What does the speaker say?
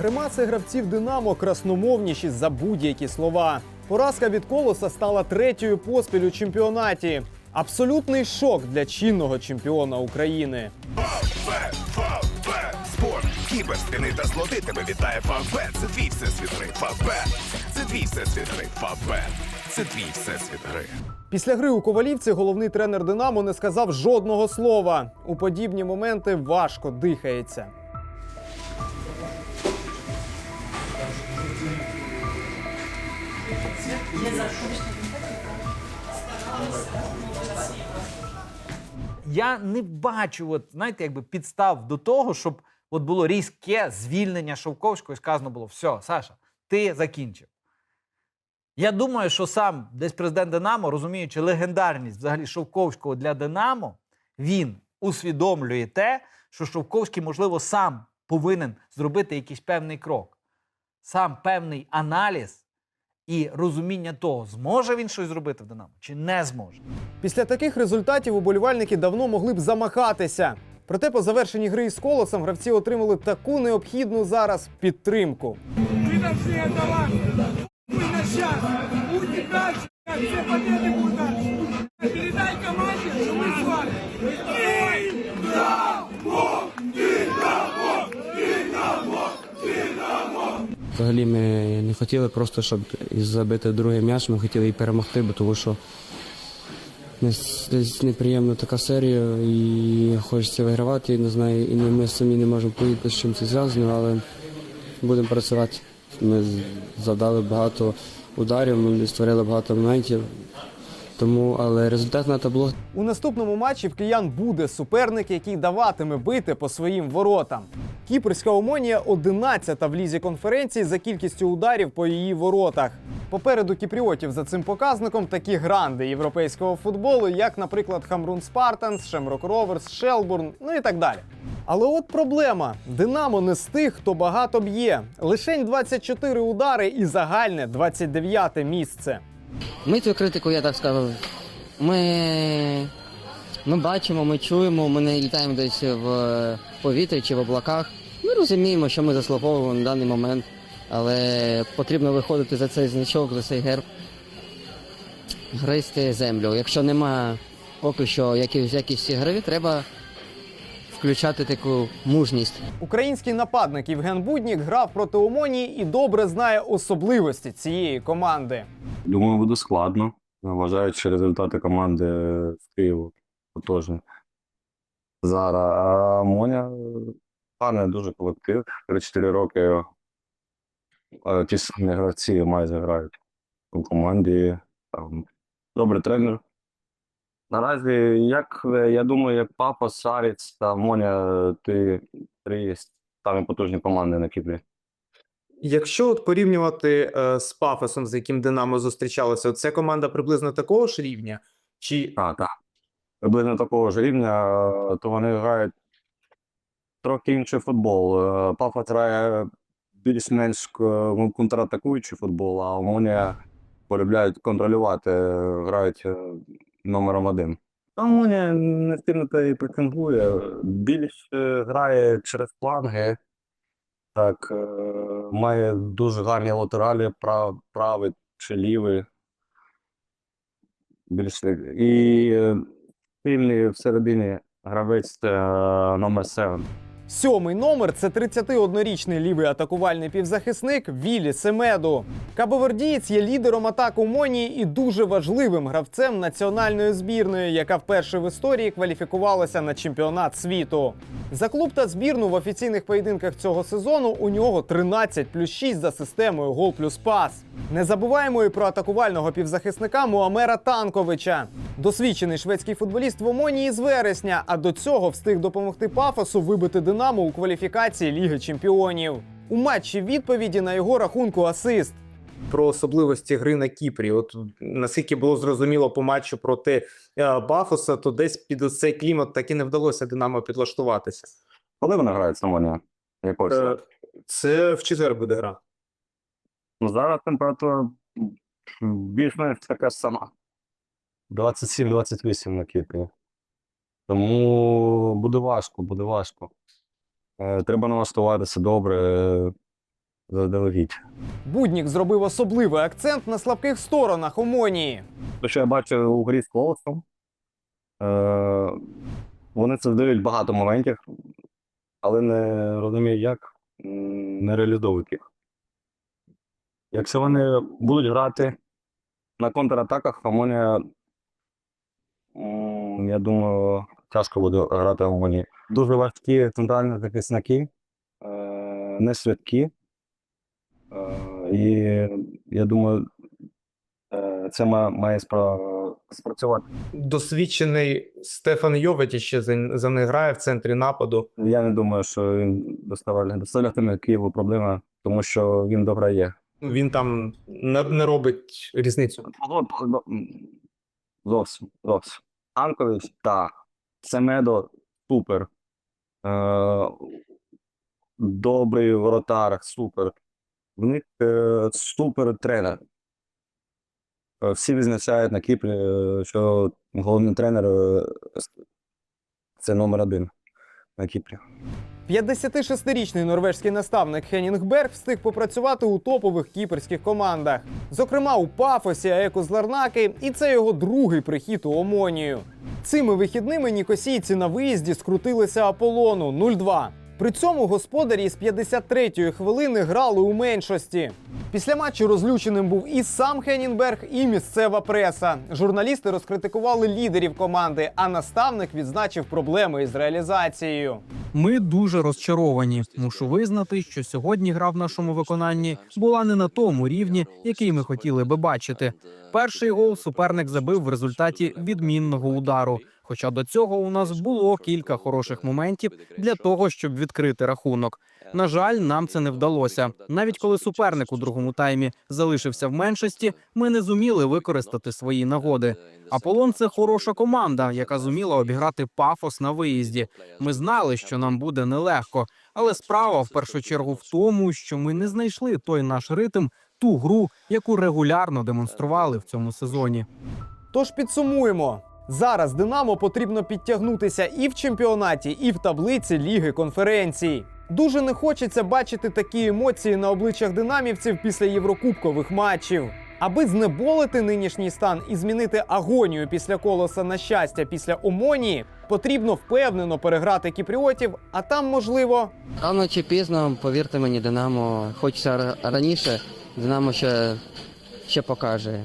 Гримаси гравців Динамо красномовніші за будь-які слова. Поразка від колоса стала третьою поспіль у чемпіонаті. Абсолютний шок для чинного чемпіона України. Спорт, кібер, та злоти тебе вітає Фаве. Це твій всесвіт гри. Фаве. Це твій всесвіт гри. Фаве. Це твій всесвіт гри. Після гри у Ковалівці головний тренер Динамо не сказав жодного слова. У подібні моменти важко дихається. Я не бачу, от, знаєте, якби підстав до того, щоб от було різке звільнення Шовковського і сказано було: все, Саша, ти закінчив. Я думаю, що сам десь президент Динамо, розуміючи легендарність взагалі Шовковського для Динамо, він усвідомлює те, що Шовковський, можливо, сам повинен зробити якийсь певний крок, сам певний аналіз і розуміння того, зможе він щось зробити в Динамо чи не зможе. Після таких результатів уболівальники давно могли б замахатися. Проте по завершенні гри із колосом гравці отримали таку необхідну зараз підтримку. Мы на все это Мы на сейчас. Будет дальше. Все победы будут дальше. Передай команде, что мы с вами. Взагалі ми не хотіли просто, щоб забити другий м'яч, ми хотіли і перемогти, бо тому що десь неприємна така серія і хочеться вигравати. І не знаю, і ми самі не можемо поїти, з чим це зв'язано, але будемо працювати. Ми завдали багато ударів, ми створили багато моментів. Тому, але результат на табло У наступному матчі в киян буде суперник, який даватиме бити по своїм воротам. Кіпрська Омонія 11-та в лізі конференції за кількістю ударів по її воротах. Попереду кіпріотів за цим показником такі гранди європейського футболу, як, наприклад, Хамрун Спартанс, Шемрок Роверс, Шелбурн, ну і так далі. Але от проблема: Динамо не з тих, хто багато б'є. Лишень 24 удари і загальне 29 місце. Ми цю критику, я так скажу, ми, ми бачимо, ми чуємо, ми не літаємо десь в повітрі чи в облаках. Ми розуміємо, що ми заслуговуємо на даний момент, але потрібно виходити за цей значок, за цей герб, гризти землю. Якщо нема поки що якихось якісті гри, треба включати таку мужність. Український нападник Євген Буднік грав проти Омонії і добре знає особливості цієї команди. Думаю, буде складно, вважаючи результати команди з Києву потужні. Зараз. А Моня гарний дуже колектив. 3-4 роки е, ті самі гравці майже грають у команді. Там, добрий тренер. Наразі, як я думаю, як папа, Саріць та Моня, ти три самі потужні команди на Кіпрі. Якщо от порівнювати е, з пафосом, з яким Динамо зустрічалося, ця команда приблизно такого ж рівня? Чи А, так. Приблизно такого ж рівня, е, то вони грають трохи інший футбол. Е, Пафа грає більш-менш контратакуючий футбол, а Омонія полюбляють контролювати, е, грають е, номером один. А Омонія не сильно та і претендує. Більш е, грає через фланги. Так, е, має дуже гарні латералі, прав, правий чи лівий. Більше. І сильний всередині гравець е, номер 7. Сьомий номер це 31-річний лівий атакувальний півзахисник Вілі Семеду. Кабовердієць є лідером атак Омонії і дуже важливим гравцем національної збірної, яка вперше в історії кваліфікувалася на чемпіонат світу. За клуб та збірну в офіційних поєдинках цього сезону у нього 13 плюс 6 за системою гол плюс пас. Не забуваємо і про атакувального півзахисника Муамера Танковича. Досвідчений шведський футболіст в Омонії з вересня, а до цього встиг допомогти Пафосу вибити Динамо у кваліфікації Ліги Чемпіонів. У матчі відповіді на його рахунку асист. про особливості гри на Кіпрі? От наскільки було зрозуміло по матчу проти е, Бафоса, то десь під цей клімат так і не вдалося Динамо підлаштуватися. Коли вони грають Самонія? Якось? Е, Це в четвер буде гра. Ну, зараз температура більш-менш така сама. 27-28 на Кіпрі. Тому буде важко, буде важко. Е, Треба налаштуватися добре. заздалегідь. Буднік зробив особливий акцент на слабких сторонах Омонії. Те, що я бачив у грі з Колосом, е, вони це здають багато моментів, але не розумію, як не реалізовують їх. Якщо вони будуть грати на контратаках, Амонія, м, я думаю, тяжко буде грати Амонії. Дуже важкі центральні захисники, е, не швидкі. Е, і я думаю, е, це ма- має спра- спрацювати. Досвідчений Стефан Йоветі ще за, за них грає в центрі нападу. Я не думаю, що він доставляє доставлятиме Києву проблеми, тому що він добре є. Ну, Він там не, не робить різницю. Зовсім, зовсім. Анкович, так. Семедо супер. Е, добрий воротар, супер. В них е, супер тренер. Е, Всі визначають на Кіпрі, що головний тренер це номер один на Кіпрі. 56-річний норвежський наставник Хенінг Берг встиг попрацювати у топових кіперських командах, зокрема у Пафосі, Аеку з Ларнаки, і це його другий прихід у Омонію. Цими вихідними нікосійці на виїзді скрутилися Аполлону 0-2. При цьому господарі з 53-ї хвилини грали у меншості. Після матчу розлюченим був і сам Хенінберг, і місцева преса. Журналісти розкритикували лідерів команди, а наставник відзначив проблеми із реалізацією. Ми дуже розчаровані. Мушу визнати, що сьогодні гра в нашому виконанні була не на тому рівні, який ми хотіли би бачити. Перший гол суперник забив в результаті відмінного удару. Хоча до цього у нас було кілька хороших моментів для того, щоб відкрити рахунок. На жаль, нам це не вдалося. Навіть коли суперник у другому таймі залишився в меншості, ми не зуміли використати свої нагоди. Аполлон це хороша команда, яка зуміла обіграти пафос на виїзді. Ми знали, що нам буде нелегко, але справа в першу чергу в тому, що ми не знайшли той наш ритм, ту гру, яку регулярно демонстрували в цьому сезоні. Тож підсумуємо. Зараз Динамо потрібно підтягнутися і в чемпіонаті, і в таблиці Ліги конференцій. Дуже не хочеться бачити такі емоції на обличчях динамівців після єврокубкових матчів. Аби знеболити нинішній стан і змінити агонію після колоса на щастя після омонії, потрібно впевнено переграти кіпріотів, а там можливо Рано чи пізно, повірте мені, Динамо хочеться раніше. Динамо ще, ще покаже.